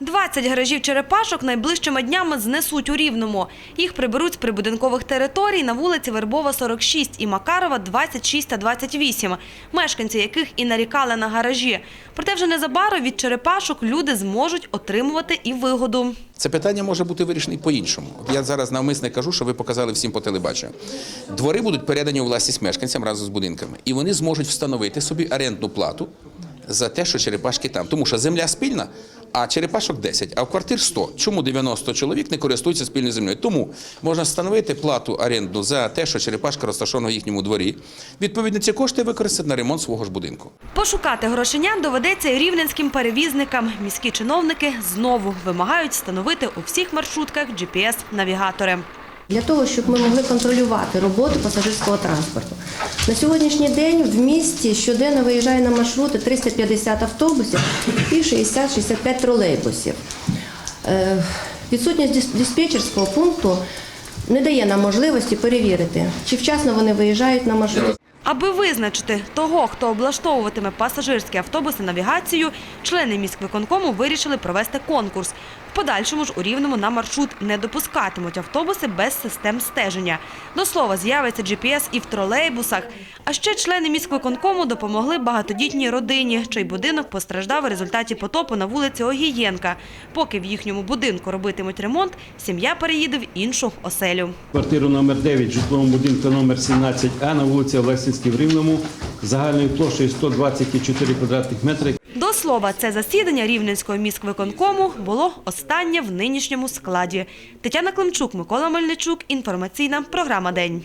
20 гаражів черепашок найближчими днями знесуть у Рівному. Їх приберуть з прибудинкових територій на вулиці Вербова, 46 і Макарова, 26 та 28, мешканці яких і нарікали на гаражі. Проте вже незабаром від черепашок люди зможуть отримувати і вигоду. Це питання може бути вирішене по-іншому. Я зараз навмисне кажу, що ви показали всім по телебаченню. Двори будуть передані у власність мешканцям разом з будинками, і вони зможуть встановити собі орендну плату за те, що черепашки там. Тому що земля спільна, а черепашок 10, а в квартир 100. Чому 90 чоловік не користуються спільною землею? Тому можна встановити плату орендну за те, що черепашка розташована в їхньому дворі. Відповідно, ці кошти використати на ремонт свого ж будинку. Пошукати грошенян доведеться і рівненським перевізникам. Міські чиновники знову вимагають встановити у всіх маршрутках GPS-навігатори. Для того, щоб ми могли контролювати роботу пасажирського транспорту. На сьогоднішній день в місті щоденно виїжджає на маршрути 350 автобусів і 60-65 тролейбусів. Е, Відсутність диспетчерського пункту не дає нам можливості перевірити, чи вчасно вони виїжджають на маршрут. Аби визначити того, хто облаштовуватиме пасажирські автобуси навігацію, члени міськвиконкому вирішили провести конкурс. Подальшому ж у Рівному на маршрут не допускатимуть автобуси без систем стеження. До слова, з'явиться GPS і в тролейбусах. А ще члени міськвиконкому допомогли багатодітній родині, чий будинок постраждав у результаті потопу на вулиці Огієнка. Поки в їхньому будинку робитимуть ремонт, сім'я переїде в іншу оселю. Квартиру номер 9 житловому будинку номер 17А на вулиці Олексинській в Рівному загальною площею 124 квадратних метри. До слова, це засідання Рівненського міськвиконкому було останнє в нинішньому складі. Тетяна Климчук, Микола Мельничук. Інформаційна програма День.